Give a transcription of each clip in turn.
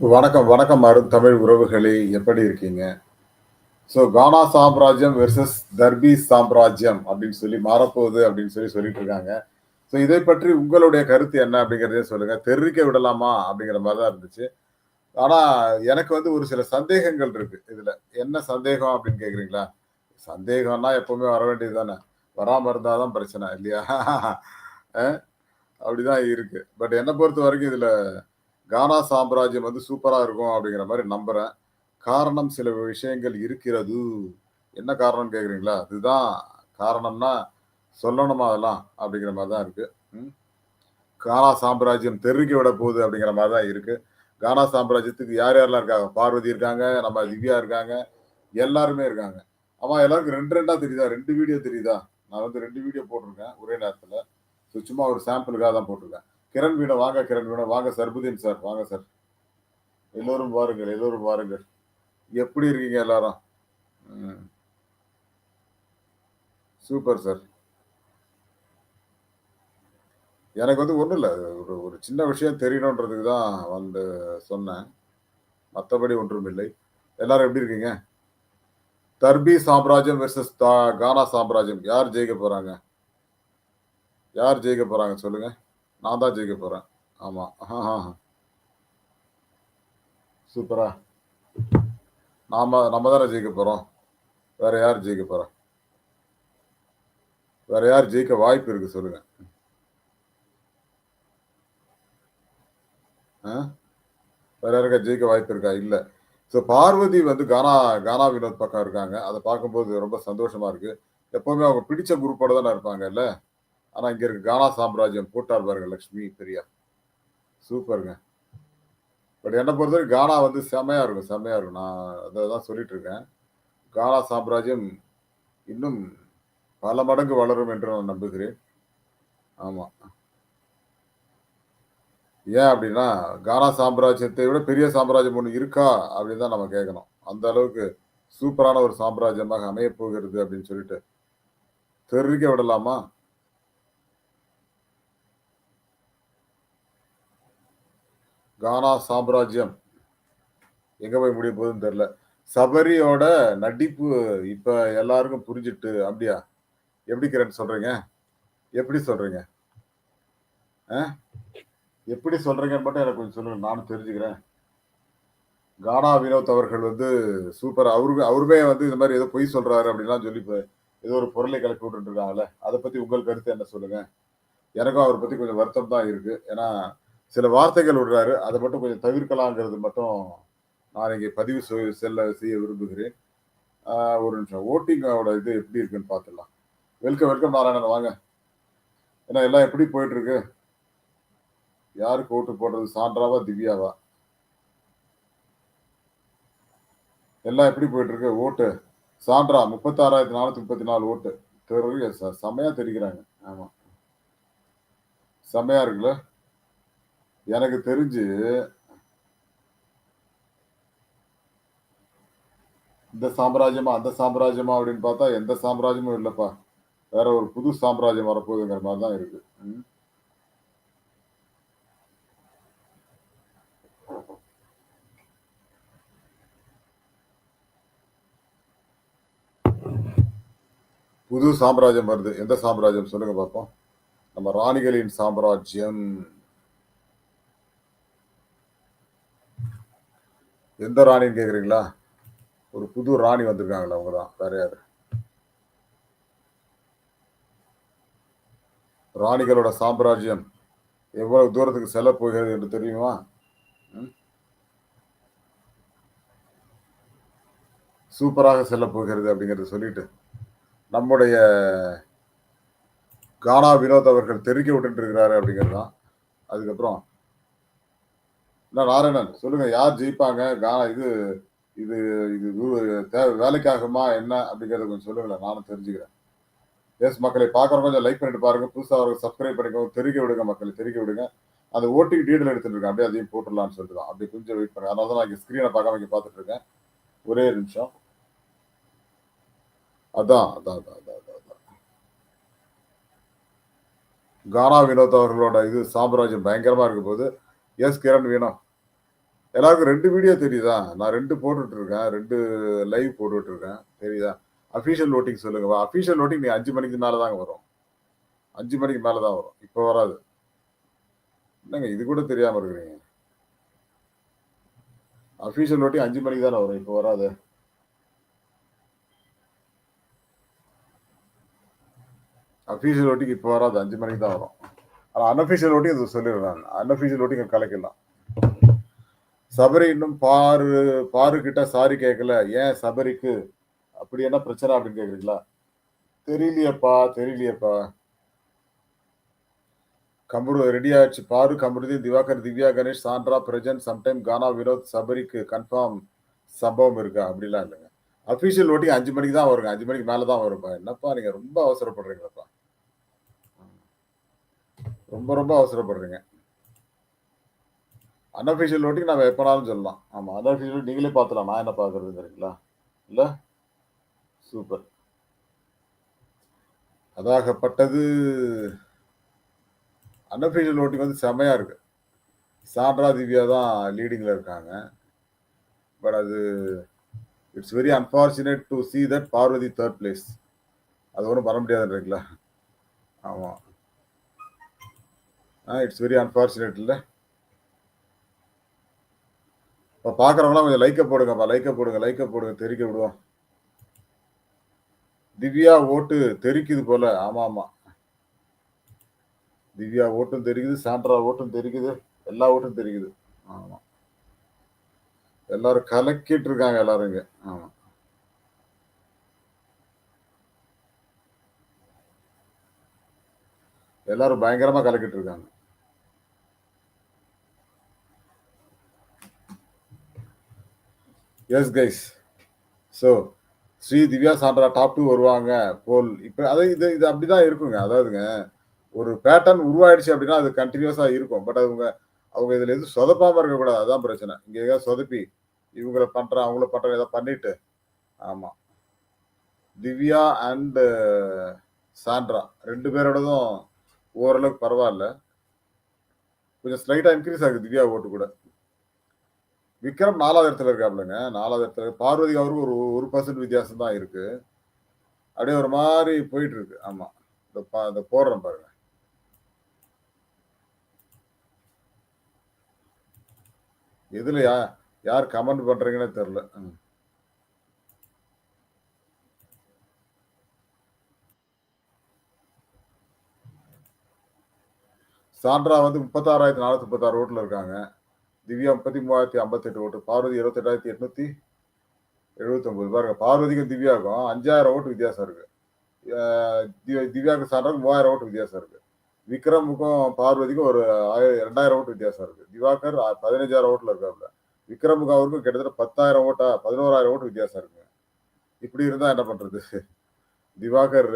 வணக்கம், வணக்கம் அருந்தமிழ் உறவுகளே! எப்படி இருக்கீங்க? ஸோ கானா சாம்ராஜ்யம் வெர்சஸ் தர்பீஸ் சாம்ராஜ்யம் அப்படின்னு சொல்லி மாறப்போகுது அப்படின்னு சொல்லி சொல்லிட்டு இருக்காங்க. ஸோ இதை பற்றி உங்களுடைய கருத்து என்ன அப்படிங்கிறதே சொல்லுங்க. தெரிவிக்க விடலாமா? அப்படிங்கிற மாதிரி தான் இருந்துச்சு. ஆனால் எனக்கு வந்து ஒரு சில சந்தேகங்கள் இருக்கு இதில் என்ன சந்தேகம் அப்படின்னு கேட்குறீங்களா சந்தேகம்னா எப்பவுமே வர வேண்டியது தானே. வராம இருந்தால் தான் பிரச்சனை இல்லையா? அப்படிதான் இருக்கு. பட் என்னை பொறுத்த வரைக்கும் இதில் கானா சாம்ராஜ்யம் வந்து சூப்பராக இருக்கும் அப்படிங்கிற மாதிரி நம்புகிறேன் காரணம் சில விஷயங்கள் இருக்கிறது. என்ன காரணம்னு கேட்குறீங்களா அதுதான் காரணம்னா சொல்லணுமா அதெல்லாம்? அப்படிங்கிற மாதிரி தான் இருக்குது ம். கானா சாம்ராஜ்யம் தெருக்கி விட போகுது அப்படிங்கிற மாதிரி தான் இருக்குது கானா சாம்ராஜ்யத்துக்கு யார் யாரெல்லாம் இருக்காங்க? பார்வதி இருக்காங்க, நம்ம திவ்யா இருக்காங்க, எல்லாருமே இருக்காங்க. ஆமாம் எல்லாருக்கும் 2 2 தெரியுதா? ரெண்டு வீடியோ தெரியுதா? நான் வந்து ரெண்டு வீடியோ போட்டிருக்கேன் ஒரே நேரத்தில் ஸோ சும்மா ஒரு சாம்பிளுக்காக தான் போட்டிருக்கேன். கிரண் வீணா வாங்க கிரண் வீணா வாங்க சர்புதீன் சார் வாங்க சார். எல்லோரும் வாருங்கள், எல்லோரும் வாருங்கள். எப்படி இருக்கீங்க எல்லாரும்? Super sir. எனக்கு வந்து ஒன்றும் இல்லை ஒரு ஒரு சின்ன விஷயம் தெரியணுன்றதுக்கு தான் வந்து சொன்னேன். மற்றபடி ஒன்றும் இல்லை எல்லாரும் எப்படி இருக்கீங்க? தர்பி சாம்ராஜ்யம் வெர்சஸ் தா கானா சாம்ராஜ்யம். யார் ஜெயிக்க போகிறாங்க யார் ஜெயிக்க போகிறாங்க சொல்லுங்கள் நான் தான் ஜெயிக்க போறேன். ஆமா. ஆஹா. சூப்பரா. நாம நம்ம தானே ஜெயிக்க போறோம். வேற யார் ஜெயிக்க போறா? வேற யார் ஜெயிக்க வாய்ப்பு இருக்கு சொல்லுங்க? ஆ? வேற யாருக்கா ஜெயிக்க வாய்ப்பு இருக்கா? இல்ல. ஸோ பார்வதி வந்து கானா கானா வினோத் பக்கம் இருக்காங்க. அதை பார்க்கும்போது ரொம்ப சந்தோஷமா இருக்கு. எப்பவுமே அவங்க பிடிச்ச குரூப்போட தானே இருப்பாங்கல்ல. ஆனால் இங்கே இருக்க கானா சாம்ராஜ்யம் போட்டார் பாருங்க லக்ஷ்மி பிரியா. சூப்பருங்க பட் என்னை பொறுத்தவரைக்கும் கானா வந்து செம்மையா இருக்கும், செம்மையாக இருக்கும். நான் அதை தான் சொல்லிட்டு இருக்கேன். கானா சாம்ராஜ்யம் இன்னும் பல மடங்கு வளரும் என்று நான் நம்புகிறேன். ஆமாம் ஏன் அப்படின்னா, கானா சாம்ராஜ்யத்தை விட பெரிய சாம்ராஜ்யம் ஒன்று இருக்கா? அப்படின்னு தான் நம்ம கேட்கணும். அந்த அளவுக்கு சூப்பரான ஒரு சாம்ராஜ்யமாக அமையப் போகிறது அப்படின்னு சொல்லிட்டு. தெரிவிக்க விடலாமா? கானா சாம்ராஜ்யம் எங்க போய் முடிய போகுதுன்னு தெரியல. சபரியோட நடிப்பு இப்ப எல்லாருக்கும் புரிஞ்சுட்டு அப்படியா? எப்படி கிரண் சொல்றீங்க? எப்படி சொல்றீங்க? ஆ? எப்படி சொல்றீங்கன்னு மட்டும் எனக்கு கொஞ்சம் சொல்லுங்கள் நானும் தெரிஞ்சுக்கிறேன். கானா வினோத் அவர்கள் வந்து சூப்பர் அவரு அவருமே வந்து இந்த மாதிரி ஏதோ பொய் சொல்றாரு அப்படின்லாம் சொல்லி ஏதோ ஒரு பொருளை கலக்கி விட்டுட்டு அதை அத பத்தி உங்கள் கருத்து என்ன சொல்லுங்க? எனக்கும் அவரை பத்தி கொஞ்சம் வருத்தம் தான் இருக்கு. ஏன்னா சில வார்த்தைகள் விடுறாரு. அதை மட்டும் கொஞ்சம் தவிர்க்கலாங்கிறது மட்டும் நான் இங்கே பதிவு செல்ல செய்ய விரும்புகிறேன். ஒரு நிமிஷம். ஓட்டிங்கோட இது எப்படி இருக்குன்னு பார்த்துடலாம். வெல்கம், வெல்கம் நாராயணன் வாங்க. ஏன்னா எல்லாம் எப்படி போயிட்டு இருக்கு? யாருக்கு ஓட்டு போடுறது? சான்றாவா திவ்யாவா? எல்லாம் எப்படி போயிட்டு இருக்கு? ஓட்டு. சாண்ட்ரா 36,434 ஓட்டு. தெரிய ச செம்மையா தெரிகிறாங்க ஆமா. செம்மையா இருக்குல்ல? எனக்கு தெரிஞ்சு இந்த சாம்ராஜ்யமா, அந்த சாம்ராஜ்யமா அப்படின்னு பார்த்தா எந்த சாம்ராஜ்யமும் இல்லப்பா. வேற ஒரு புது சாம்ராஜ்யம் வரப்போகுதுங்கிற மாதிரி தான் இருக்கு. புது சாம்ராஜ்யம் வருது. எந்த சாம்ராஜ்யம் சொல்லுங்க பார்ப்போம்? நம்ம ராணிகளின் சாம்ராஜ்யம். எந்த ராணின்னு கேட்குறீங்களா ஒரு புது ராணி வந்திருக்காங்களா அவங்க தான். வேற யாரு? ராணிகளோட சாம்ராஜ்யம் எவ்வளவு தூரத்துக்கு செல்ல போகிறது என்று தெரியுமா? சூப்பராக செல்லப் போகிறது அப்படிங்கிறத சொல்லிட்டு, நம்முடைய கானா வினோத் அவர்கள் தெருக்கி விட்டுட்டு இருக்கிறாரு அப்படிங்கிறது தான். அதுக்கப்புறம் இல்லை நாராயணன் சொல்லுங்க யார் ஜெயிப்பாங்க? கானா இது இது இது வேலைக்காகுமா என்ன அப்படிங்கிறத கொஞ்சம் சொல்லுங்களேன். நானும் தெரிஞ்சுக்கிறேன். எஸ் மக்களை பார்க்குறவங்க கொஞ்சம் லைக் பண்ணிட்டு பாருங்க. புதுசாக அவருக்கு சப்ஸ்கிரைப் பண்ணிக்கோங்க. தெரிக்க விடுங்க மக்களை தெரிக்க விடுங்க. அந்த ஓட்டிங் டீடெயில் எடுத்துட்டு இருக்கேன். அப்படியே அதையும் போட்டுடலாம்னு சொல்லிட்டு தான். அப்படியே கொஞ்சம் வெயிட் பண்ணுங்க. அதனால தான் நான் இங்கே ஸ்க்ரீனை பார்க்காம இங்க பார்த்துட்டு இருக்கேன். ஒரே நிமிஷம். அதான், அதான், அதான், அதான், அதான், அதான். கானா வினோத் அவர்களோட இது சாம்ராஜ்யம் பயங்கரமா இருக்கும் போது. எஸ் கிரண் வேணும். எல்லாருக்கும் ரெண்டு வீடியோ தெரியுதா? நான் ரெண்டு போட்டுட்டு இருக்கேன் ரெண்டு லைவ் போட்டுட்டு இருக்கேன் தெரியுதா? அஃபீஷியல் ஓட்டிங் சொல்லுங்க. அஃபீஷியல் ஓட்டிங் நீ அஞ்சு மணிக்கு மேலே தாங்க வரும். அஞ்சு மணிக்கு மேலே தான் வரும். இப்போ வராது. என்னங்க இது கூட தெரியாமல் இருக்கிறீங்க. அஃபீஷியல் ஓட்டிங் அஞ்சு மணிக்கு தானே வரும். இப்போ வராது. அஃபீஷியல் ஓட்டிங் இப்போ வராது. அஞ்சு மணிக்கு தான் வரும். ஆனால் அன்அஃபிஷியல் ஓட்டிங் இது சொல்லிடுறேன் அன்அஃபிஷியல் ஓட்டிங் கலைக்கலாம். சபரி இன்னும் பாரு பாரு கிட்ட சாரி கேட்கல. ஏன் சபரிக்கு? அப்படி என்ன பிரச்சனை அப்படின்னு கேட்குறீங்களா தெரியலையப்பா தெரியலையப்பா. கம்பரு ரெடி ஆயிடுச்சு. பாரு கமருதி திவாகர் திவ்யா கணேஷ் சாண்ட்ரா பிரஜன் சம்டைம் கானா வினோத் சபரிக்கு கன்ஃபார்ம் சம்பவம் இருக்கா? அப்படிலாம் இல்லைங்க. அஃபீஷியல் ஓட்டிங் அஞ்சு மணிக்கு தான் வருங்க. அஞ்சு மணிக்கு மேலே தான் வரும்ப்பா. என்னப்பா நீங்க ரொம்ப அவசரப்படுறீங்களப்பா. ரொம்ப ரொம்ப அவசரப்படுறீங்க. அன்அஃபிஷியல் ஓட்டிங் நம்ம எப்போனாலும் சொல்லலாம். ஆமாம் அன்அஃபிஷியல் நீங்களே பார்த்துலாம் நான் என்ன பார்க்குறது சரிங்களா இல்லை? சூப்பர் அதாகப்பட்டது அன்அஃபிஷியல் ஓட்டிங் வந்து செமையாக இருக்கு. சாண்ட்ரா திவ்யா தான் லீடிங்கில் இருக்காங்க. பட் அது it's very unfortunate to see that Parvathi third place அது ஒன்றும் பண்ண முடியாதுன்றீங்களா? ஆமாம் இட்ஸ் வெரி அன்ஃபார்ச்சுனேட் இல்லை. இப்போ பார்க்குறவங்களாம் கொஞ்சம் லைக்கை போடுங்கப்பா லைக்கை போடுங்க லைக்கை போடுங்க தெரிக்க விடுவோம். திவ்யா ஓட்டு தெரிக்குது போல. ஆமா ஆமா. திவ்யா ஓட்டும் தெரிக்குது சாண்ட்ரா ஓட்டும் தெரிக்குது எல்லா ஓட்டும் தெரிக்குது. ஆமாம் எல்லாரும் கலக்கிட்டு இருக்காங்க எல்லாரும் இங்கே. ஆமா. எல்லாரும் பயங்கரமாக கலக்கிட்டு இருக்காங்க. Yes guys so Sri Divya Sandra top two வருவாங்க. போல் இப்போ அதை இது இது அப்படிதான் இருக்குங்க. அதாவதுங்க ஒரு பேட்டர்ன் உருவாயிடுச்சு அப்படின்னா அது கண்டினியூஸாக இருக்கும். பட் அவங்க அவங்க இதில் எதுவும் சொதப்பாமல் இருக்கக்கூடாது. அதான் பிரச்சனை. இங்கே ஏதாவது சொதப்பி இவங்கள பண்ணுறேன் அவங்கள பண்ணுறேன் ஏதாவது பண்ணிட்டு. ஆமாம் திவ்யா அண்டு சாண்ட்ரா ரெண்டு பேரோடதும் ஓரளவுக்கு பரவாயில்ல. கொஞ்சம் ஸ்லைட்டாக இன்க்ரீஸ் ஆகுது திவ்யா ஓட்டு கூட. விக்ரம் நாலாவது இடத்துல இருக்காப்லங்க நாலாவது இடத்துல பார்வதி அவருக்கு ஒரு ஒரு பர்சன்ட் வித்தியாசம் தான் இருக்கு. அப்படியே ஒரு மாதிரி போயிட்டு இருக்கு. ஆமா. இந்த பா இந்த போடுறேன் பாருங்க. இதுல யா யார் கமெண்ட் பண்றீங்கன்னே தெரியல. ம். சாண்ட்ரா வந்து முப்பத்தாறாயிரத்தி நானூத்தி முப்பத்தாறு ஓட்டுல இருக்காங்க. திவ்யா முப்பத்தி மூவாயிரத்தி ஐம்பத்தெட்டு ஓட்டு பார்வதி இருபத்தெட்டாயிரத்தி எட்நூத்தி எழுபத்தொம்பது பாருங்க பார்வதிக்கும் திவ்யாவுக்கும் அஞ்சாயிரம் ஓட்டு வித்தியாசம் இருக்கு. திவ்யாவுக்கு சாண்ட்ராக்கு மூவாயிரம் ஓட்டு வித்தியாசம் இருக்கு. விக்ரமுக்கும் பார்வதிக்கும் ஒரு ஆயிரம் ரெண்டாயிரம் ஓட்டு வித்தியாசம் இருக்கு. திவாகர் பதினஞ்சாயிரம் ஓட்டுல இருக்காப்ல. விக்ரமுக்கு அவருக்கும் கிட்டத்தட்ட பத்தாயிரம் ஓட்டா பதினோராயிரம் ஓட்டு வித்தியாசம் இருக்குங்க இப்படி இருந்தா என்ன பண்றது? திவாகர்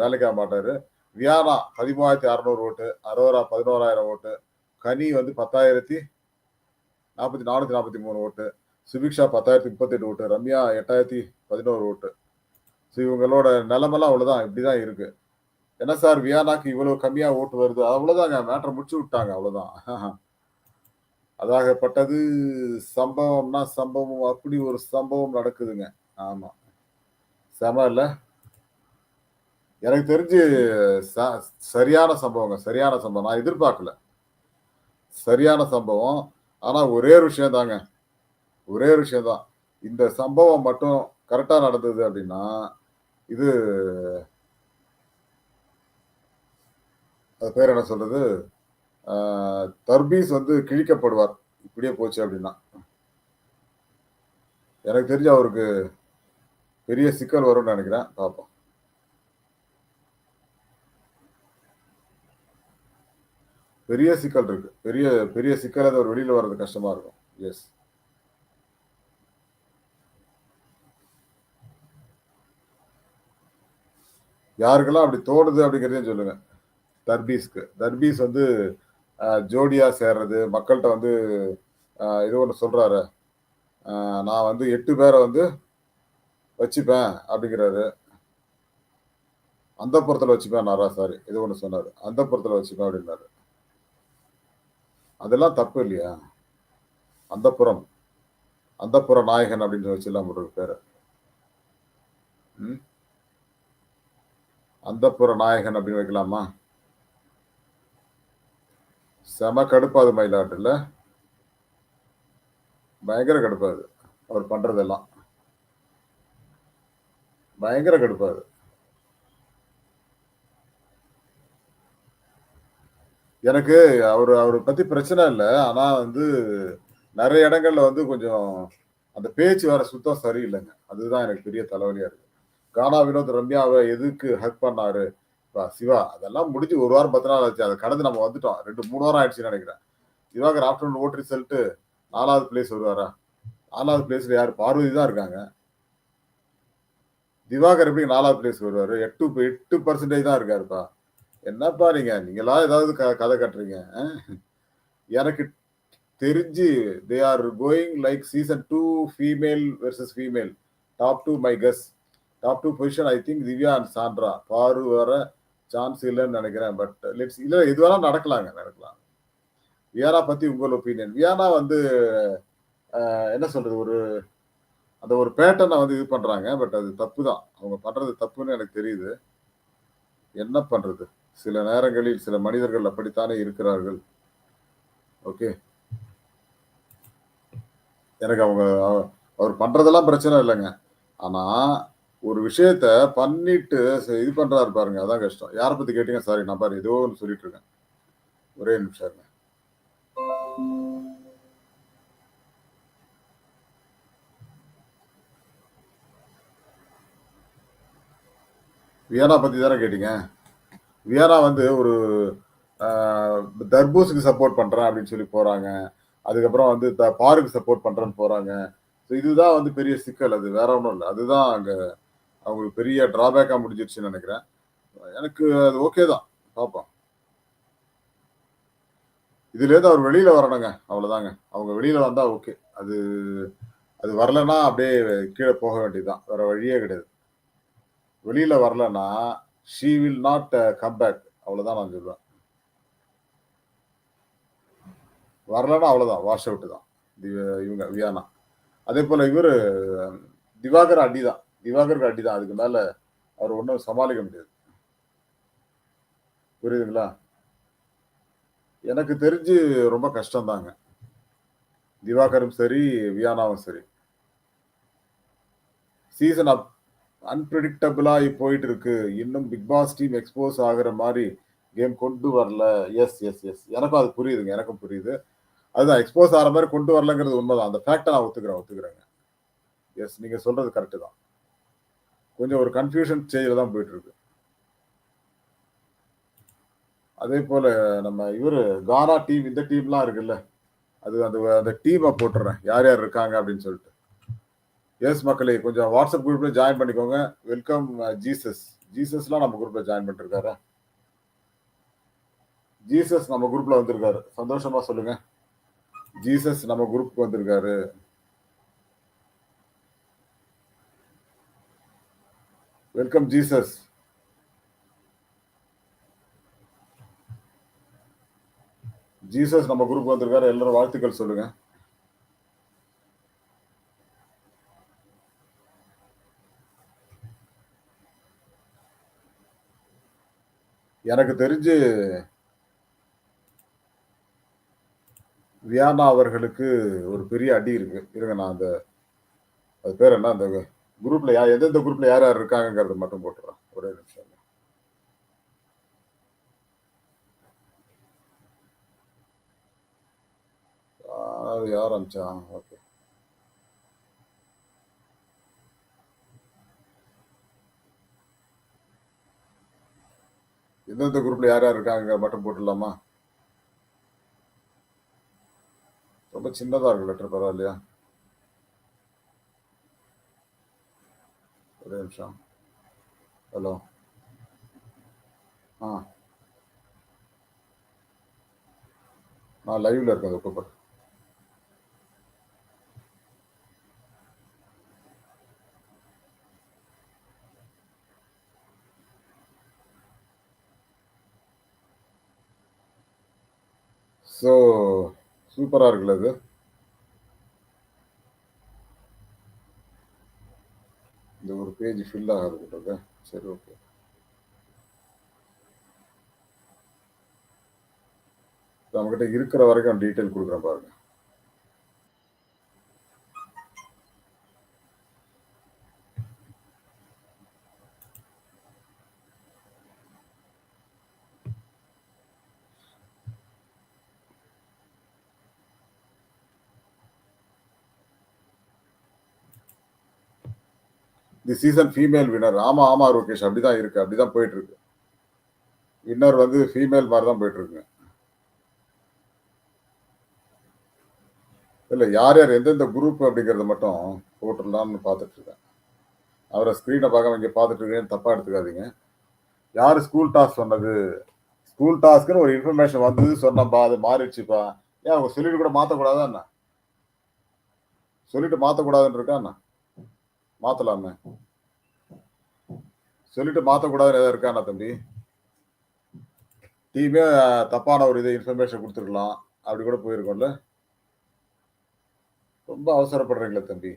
வேலைக்காக மாட்டாரு. வியானா பதிமூவாயிரத்தி அறநூறு ஓட்டு அரோரா பதினோராயிரம் ஓட்டு. கனி வந்து பத்தாயிரத்தி நாற்பத்தி நானூத்தி நாற்பத்தி மூணு ஓட்டு சுபிக்ஷா பத்தாயிரத்தி முப்பத்தெட்டு ஓட்டு ரம்யா எட்டாயிரத்தி பதினோரு ஓட்டு. ஸோ இவங்களோட நிலைமெல்லாம் இப்படி இப்படிதான் இருக்கு. என்ன சார் வியானாக்கு இவ்வளவு கம்மியா ஓட்டு வருது? அவ்வளவுதாங்க மேட்டரை முடிச்சு விட்டாங்க அவ்வளவுதான். அதாகப்பட்டது சம்பவம்னா சம்பவம் அப்படி ஒரு சம்பவம் நடக்குதுங்க. ஆமா. செம இல்ல? எனக்கு தெரிஞ்சு ச- சரியான சம்பவங்க சரியான சம்பவம். நான் எதிர்பார்க்கல. சரியான சம்பவம். ஆனால் ஒரே ஒரு விஷயம் தாங்க. ஒரே ஒரு விஷயம் தான். இந்த சம்பவம் மட்டும் கரெக்டாக நடந்தது அப்படின்னா இது அது பேர் என்ன சொல்றது? தர்பீஸ் வந்து கிழிக்கப்படுவார். இப்படியே போச்சு அப்படின்னா. எனக்கு தெரிஞ்சு அவருக்கு பெரிய சிக்கல் வரும்னு நினைக்கிறேன். பார்ப்போம். பெரிய சிக்கல் இருக்கு. பெரிய பெரிய சிக்கல் அது ஒரு வெளியில வர்றது கஷ்டமா இருக்கும். எஸ் யாருக்கெல்லாம் அப்படி தோணுது அப்படிங்கிறதையும் சொல்லுங்க. தர்பீஸ்க்கு. தர்பீஸ் வந்து ஜோடியா சேர்றது மக்கள்கிட்ட வந்து இது ஒன்று சொல்றாரு. நான் வந்து எட்டு பேரை வந்து வச்சுப்பேன் அப்படிங்கிறாரு. அந்த புறத்தில் வச்சுப்பேன் நாரா சாரி இது ஒன்று சொன்னார். அந்த புறத்தில் வச்சுப்பேன் அப்படின்னாரு. அதெல்லாம் தப்பு இல்லையா? அந்தப்புறம் அந்தப்புற நாயகன் அப்படின்னு வச்சிடலாம் ஒரு பேர். அந்த புற நாயகன் அப்படின்னு வைக்கலாமா? செம கடுப்பாது மயிலாட்டுல. பயங்கர கடுப்பாது அவர் பண்றதெல்லாம். பயங்கர கடுப்பாது எனக்கு அவர் அவரை பத்தி பிரச்சனை இல்லை. ஆனா வந்து நிறைய இடங்கள்ல வந்து கொஞ்சம் அந்த பேச்சு வேற சுத்தம் சரியில்லைங்க. அதுதான் எனக்கு பெரிய தலைவலியா இருக்கு. கானா வினோத் ரம்யாவை எதுக்கு ஹக் பண்ணாரு? சிவா அதெல்லாம் முடிஞ்சு ஒரு வாரம் பத்து நாள் ஆச்சு. அதை கடந்து நம்ம வந்துட்டோம். ரெண்டு மூணு வாரம் ஆயிடுச்சுன்னு நினைக்கிறேன். திவாகர் ஆஃப்டர்நூன் ஓட் ரிசல்ட் நாலாவது பிளேஸ் வருவாரா? நாலாவது பிளேஸ்ல யார்? பார்வதி தான் இருக்காங்க. திவாகர் எப்படி நாலாவது பிளேஸ் வருவாரு? எட்டு எட்டு பர்சன்டேஜ் தான் இருக்காருப்பா. என்னப்பா நீங்க? நீங்களா ஏதாவது க- கதை கட்டுறீங்க எனக்கு தெரிஞ்சு they are going like season two female versus female top two my guess top two position I think Divya and Sandra Paru வர சான்ஸ் இல்லைன்னு நினைக்கிறேன் பட் லெட்ஸ் இல்லை இதுவெல்லாம் நடக்கலாங்க நடக்கலாம். வியானா பற்றி உங்கள் ஒப்பீனியன் வியானா வந்து என்ன சொல்றது ஒரு அந்த ஒரு பேட்டர்னை வந்து இது பண்ணுறாங்க பட் அது தப்பு தான் அவங்க பண்ணுறது தப்புன்னு எனக்கு தெரியுது. என்ன பண்ணுறது சில நேரங்களில் சில மனிதர்கள் அப்படித்தானே இருக்கிறார்கள்? ஓகே எனக்கு அவங்க அவர் பண்றதெல்லாம் பிரச்சனை இல்லைங்க. ஆனா ஒரு விஷயத்த பண்ணிட்டு இது பண்றாரு பாருங்க அதான் கஷ்டம். யாரை பத்தி கேட்டீங்க? சாரி நான் பாரு ஏதோ ஒன்று சொல்லிட்டு இருக்கேன். ஒரே நிமிஷம் இருங்க. வியனா பத்தி தானே கேட்டீங்க? வியனா வந்து ஒரு தர்பூஸுக்கு சப்போர்ட் பண்றேன் அப்படின்னு சொல்லி போறாங்க. அதுக்கப்புறம் வந்து த- பாருக்கு சப்போர்ட் பண்றேன்னு போறாங்க. ஸோ இதுதான் வந்து பெரிய சிக்கல். அது வேற ஒன்றும் இல்லை. அதுதான் அங்க அவங்களுக்கு பெரிய டிராபேக்கா முடிஞ்சிருச்சுன்னு நினைக்கிறேன். எனக்கு அது ஓகே தான். பார்ப்போம். இதுலேருந்து அவர் வெளியில வரணுங்க. அவ்வளவுதாங்க. அவங்க வெளியில வந்தா ஓகே அது அது வரலன்னா அப்படியே கீழே போக வேண்டியதுதான். வேற வழியே கிடையாது. வெளியில வரலன்னா she will not come back அவ்வளவுதான் நான் சொல்லுவேன் வரலன்னா அவ்வளவுதான். வாஷ் அவுட் தான். இவங்க வியானா. அதே போல இவர் திவாகர் அடி தான் திவாகருக்கு அடி தான் அதுக்கு மேல அவர் ஒன்றும் சமாளிக்க முடியாது. புரியுதுங்களா? எனக்கு தெரிஞ்சு ரொம்ப கஷ்டம்தாங்க. திவாகரும் சரி வியானாவும் சரி. சீசன் அப் அன்பிரிடிக்டபிளா போயிட்டு இருக்கு இன்னும் பிக் பாஸ் டீம் எக்ஸ்போஸ் ஆகுற மாதிரி கேம் கொண்டு வரல. எஸ் எஸ் எஸ் எனக்கும் அது புரியுதுங்க. எனக்கும் புரியுது. அதுதான் எக்ஸ்போஸ் ஆகிற மாதிரி கொண்டு வரலங்கிறது உண்மைதான். அந்த ஃபேக்டை நான் ஒத்துக்கிறேன் ஒத்துக்கிறேங்க. எஸ் நீங்கள் சொல்றது கரெக்டு தான். கொஞ்சம் ஒரு கன்ஃபியூஷன் ஸ்டேஜில் தான் போயிட்டு இருக்கு அதே போல் நம்ம இவர் கானா டீம் இந்த டீம்லாம் இருக்குல்ல. அது அந்த அந்த டீமை போட்டுறேன். யார் யார் இருக்காங்க அப்படின்னு சொல்லிட்டு. எஸ் மக்களே கொஞ்சம் வாட்ஸ்அப் குரூப்ல ஜாயின் பண்ணிக்கோங்க. வெல்கம் ஜீசஸ் ஜீசஸ்லாம் நம்ம குரூப்ல ஜாயின் பண்ணிருக்காரு. ஜீசஸ் நம்ம குரூப்ல வந்திருக்காரு. சந்தோஷமா சொல்லுங்க. ஜீசஸ் நம்ம குரூப்புக்கு வந்திருக்காரு. வெல்கம் ஜீசஸ் ஜீசஸ் நம்ம குரூப் வந்திருக்காரு. எல்லாரும் வாழ்த்துக்கள் சொல்லுங்க. எனக்கு தெரிஞ்சு வியானா அவர்களுக்கு ஒரு பெரிய அடி இருக்கு. இருங்க நான் அந்த அது பேர் என்ன? அந்த குரூப்ல யா எந்தெந்த குரூப்ல யார் யார் இருக்காங்கிறத மட்டும் போட்டுறேன். ஒரே நிமிஷம். யார் யார் அனுப்பிச்சா ஓகே. எந்தெந்த குரூப்ல யார் யார் இருக்காங்க மட்டும் போட்டுடலாமா? ரொம்ப சின்னதா இருக்கு லெட்டர் பரவாயில்லையா? ஒரே நிமிஷம். ஹலோ ஆ. நான் லைவ்ல இருக்கேன் அது சூப்பராக இருக்குல்ல இந்த ஒரு பேஜ் ஃபில் ஆகுது சரி ஓகே நம்மக்கிட்ட இருக்கிற வரைக்கும் டீட்டெயில் கொடுக்குறேன் பாருங்க. தி சீசன் ஃபீமேல் வினர் ஆமா ஆமா ரோகேஷ் அப்படிதான் இருக்கு அப்படிதான் போயிட்டு இருக்கு வின்னர் வந்து ஃபீமேல் மாதிரி தான் போயிட்டு இருக்குங்க யார் யார் எந்தெந்த குரூப் அப்படிங்கிறத மட்டும் போட்டுடலாம்னு பார்த்துட்டு இருக்கேன் அவரை ஸ்க்ரீனை பார்க்க இங்கே பார்த்துட்டு இருக்கேன்னு எடுத்துக்காதீங்க. யார் ஸ்கூல் டாஸ்க் சொன்னது? ஸ்கூல் டாஸ்க்குன்னு ஒரு இன்ஃபர்மேஷன் வந்தது சொன்னப்பா அது மாறிடுச்சுப்பா. ஏன் அவங்க சொல்லிட்டு கூட மாத்தக்கூடாதா என்ன? சொல்லிட்டு மாற்றக்கூடாதுன்னு இருக்கா மாத்தலாமே. சொல்லிட்டு மாத்தக்கூடாதுன்னு எதாவது இருக்காண்ணா தம்பி? டீமே தப்பான ஒரு இது இன்ஃபர்மேஷன் கொடுத்துருக்கலாம் அப்படி கூட போயிருக்கோம்ல. ரொம்ப அவசரப்படுறீங்களே தம்பி.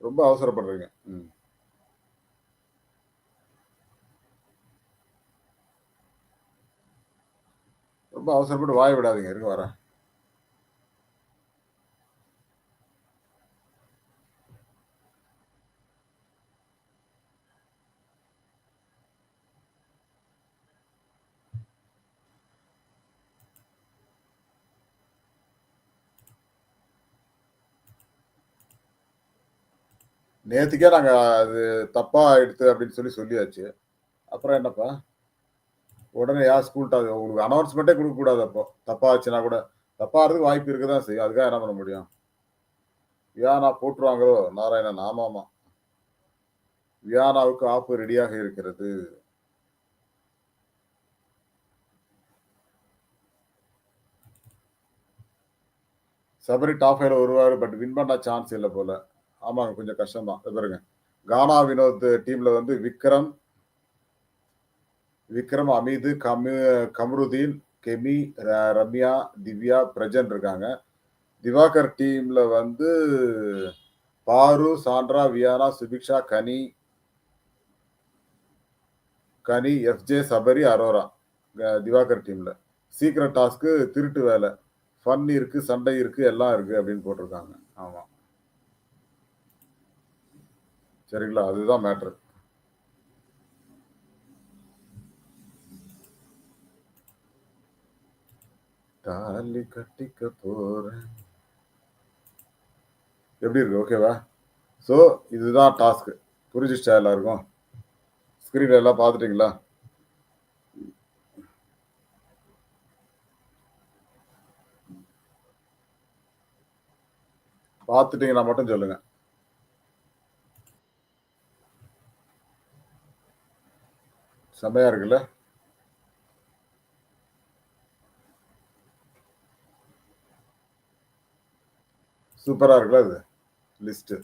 ரொம்ப அவசரப்படுறீங்க. ம். ரொம்ப அவசரப்பட்டு வாய் விடாதீங்க. இருங்க வரேன். நேத்துக்கே நாங்க அது தப்பா ஆயிடுத்து அப்படின்னு சொல்லி சொல்லியாச்சு. அப்புறம் என்னப்பா? உடனே யார் ஸ்கூல் டாக் உங்களுக்கு அனௌன்ஸ்மெண்ட்டே கொடுக்க கூடாது அப்போ. தப்பா ஆச்சுன்னா கூட தப்பாகிறதுக்கு வாய்ப்பு இருக்க தான் செய்யும் அதுக்காக என்ன பண்ண முடியும்? வியானா போட்டுருவாங்களோ? நாராயணன் ஆமாமா. வியானாவுக்கு ஆப்பு ரெடியாக இருக்கிறது. சபரி டாப் ஃபைவ்ல வருவாரு பட் வின் பண்ண சான்ஸ் இல்லை போல. ஆமாங்க கொஞ்சம் கஷ்டம் தான் பாருங்க. கானா வினோத் டீம்ல வந்து விக்ரம் விக்ரம் அமீது கமு கமருதீன் கெமி ரம்யா திவ்யா பிரஜன் இருக்காங்க. திவாகர் டீம்ல வந்து பாரு சாண்ட்ரா வியானா சுபிக்ஷா கனி கனி எஃப்ஜே சபரி அரோரா திவாகர் டீம்ல. சீக்கிரம் டாஸ்க்கு திருட்டு வேலை. ஃபன் இருக்கு சண்டை இருக்கு எல்லாம் இருக்கு அப்படின்னு போட்டிருக்காங்க. ஆமா. சரிங்களா? அதுதான் மேட்ரு. தாலி கட்டிக்க போறேன். எப்படி இருக்கு? ஓகேவா ஸோ இதுதான் டாஸ்க் புரிஞ்சிச்சா எல்லாருக்கும்? ஸ்க்ரீன் எல்லாம் பார்த்துட்டீங்களா? பார்த்துட்டீங்கன்னா மட்டும் சொல்லுங்க. செம்மையா இருக்குல்ல? சூப்பரா இருக்குல்ல அது? லிஸ்ட்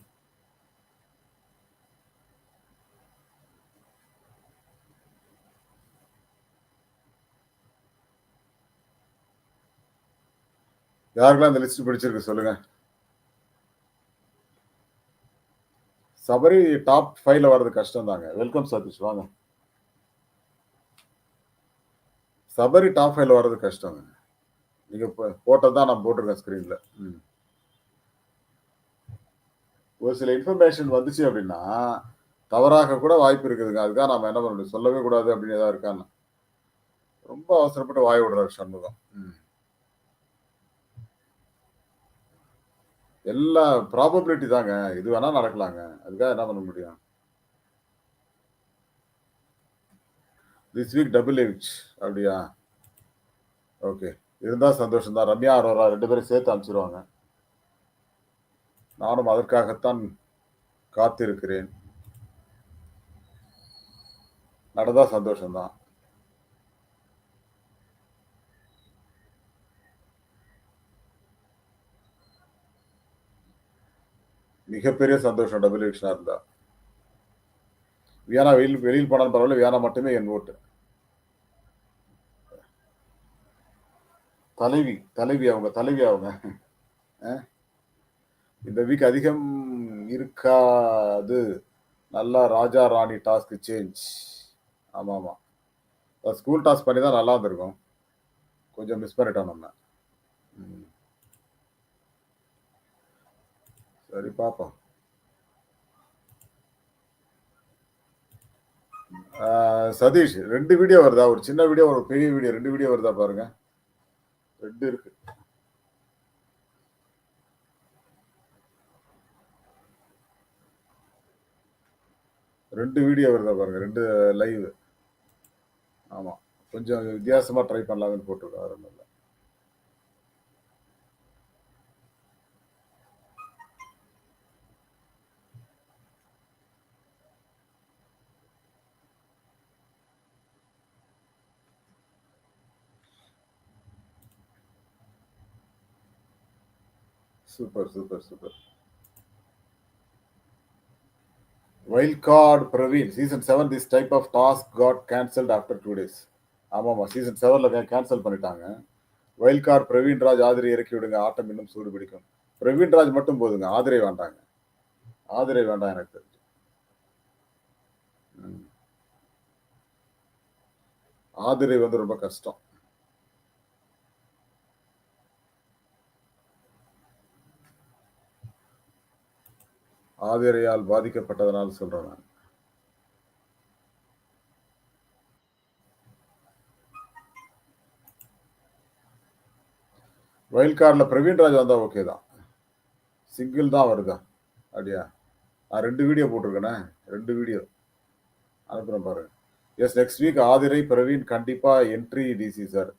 யாருக்கெல்லாம் அந்த லிஸ்ட் பிடிச்சிருக்கு சொல்லுங்க. சபரி டாப் ஃபைவ்ல வர்றது கஷ்டம் தாங்க வெல்கம் சதீஷ் வாங்க. சபரி டாப் ஃபைவ்ல வர்றது கஷ்டங்க. நீங்க போட்டதான் நான் போட்டிருக்கேன் ஸ்கிரீன்ல ஒரு சில இன்ஃபர்மேஷன் வந்துச்சு அப்படின்னா தவறாக கூட வாய்ப்பு இருக்குதுங்க. அதுக்காக நம்ம என்ன பண்ண முடியும் சொல்லவே கூடாது அப்படின்னு ஏதாவது இருக்கான்னு. ரொம்ப அவசரப்பட்டு வாய் விடுறாரு சண்முகம். ம். எல்லா ப்ராபபிலிட்டி தாங்க. இது வேணா நடக்கலாங்க. அதுக்காக என்ன பண்ண முடியும்? திஸ் வீக் டபுள் எவிச் அப்படியா? ஓகே இருந்தால் சந்தோஷம் தான் ரம்யா அரோரா ரெண்டு பேரும் சேர்த்து அனுப்பிச்சிருவாங்க. நானும் அதற்காகத்தான் காத்திருக்கிறேன். நடந்தா சந்தோஷம்தான். மிகப்பெரிய சந்தோஷம் டபுள் எவிக்ஷனா இருந்தா. வியானா வெளியில் வெளியில் போனாலும் பரவாயில்ல வியானா மட்டுமே என் ஓட்டு. தலைவி தலைவி அவங்க தலைவி அவங்க. அஹ், இந்த வீக் அதிகம் இருக்காது. நல்லா ராஜா ராணி டாஸ்க் சேஞ்ச் ஆமாம் ஆமாம் ஸ்கூல் டாஸ்க் பண்ணி தான் நல்லா இருந்திருக்கும் கொஞ்சம் மிஸ் பண்ணிட்டோம் நம்ம. சரி பார்ப்போம் சதீஷ் ரெண்டு வீடியோ வருதா? ஒரு சின்ன வீடியோ ஒரு பெரிய வீடியோ ரெண்டு வீடியோ வருதா பாருங்க. ரெண்டு இருக்கு. ரெண்டு வீடியோ வருதா பாருங்க ரெண்டு லைவ் ஆமா கொஞ்சம் வித்தியாசமா ட்ரை பண்ணலாம்னு போட்டிருக்கோம் வேற இல்ல. Super super super wild card Praveen. Season seven this type of task got cancelled after two days ஆமாமா சீசன் செவனில் கேன்சல் பண்ணிட்டாங்க வைல்ட் கார்டு பிரவீன் ராஜ் ஆதிரை இறக்கி விடுங்க. ஆட்டம் இன்னும் சூடு பிடிக்கும். பிரவீன் ராஜ் மட்டும் போதுங்க. ஆதிரை வேண்டாங்க. ஆதிரை வேண்டாம் எனக்கு தெரிஞ்சு. ஆதிரை வந்து ரொம்ப கஷ்டம். ஆதிரையால் பாதிக்கப்பட்டதனால் சொல்றேன் நான். வைல்ட் கார்டில் பிரவீன் ராஜ் ஓகே தான். சிங்கிள் தான் வருதா அப்படியா? நான் ரெண்டு வீடியோ போட்டிருக்கேனே? ரெண்டு வீடியோ அனுப்புகிறேன் பாருங்க yes next week Aadhirai Praveen கண்டிப்பாக என்ட்ரி டிசி சார்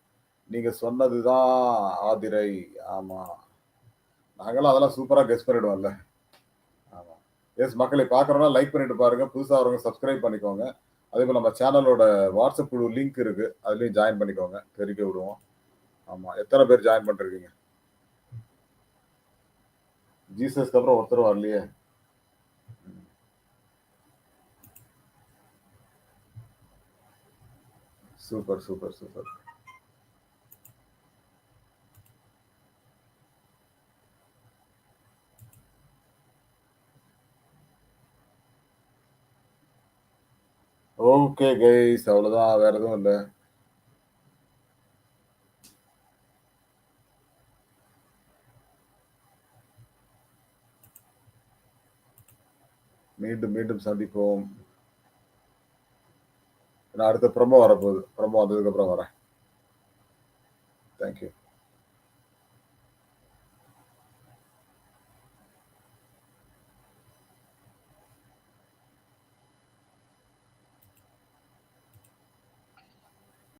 நீங்கள் சொன்னது தான் ஆதிரை. ஆமாம் நாங்களாம் அதெல்லாம் சூப்பராக கெஸ் பண்ணிடுவோம்ல. எஸ் மக்களை பார்க்குறோன்னா லைக் பண்ணிட்டு பாருங்க. புதுசாக வரவங்க சப்ஸ்கிரைப் பண்ணிக்கோங்க. அதே போல் நம்ம சேனலோட வாட்ஸ்அப் குழு லிங்க் இருக்கு. அதுலேயும் ஜாயின் பண்ணிக்கோங்க. தெரிவிக்க விடுவோம். ஆமாம் எத்தனை பேர் ஜாயின் பண்ணிருக்கீங்க? ஜீசஸ்க்கு அப்புறம் ஒருத்தர் வரலையே. Super super super. Okay guys அவ்வளோதான் வேற எதுவும் இல்லை. மீண்டும் மீண்டும் சந்திப்போம். நான் அடுத்த ப்ரமோ வரப்போகுது. ப்ரமோ வந்ததுக்கு அப்புறம் வரேன் தேங்க்யூ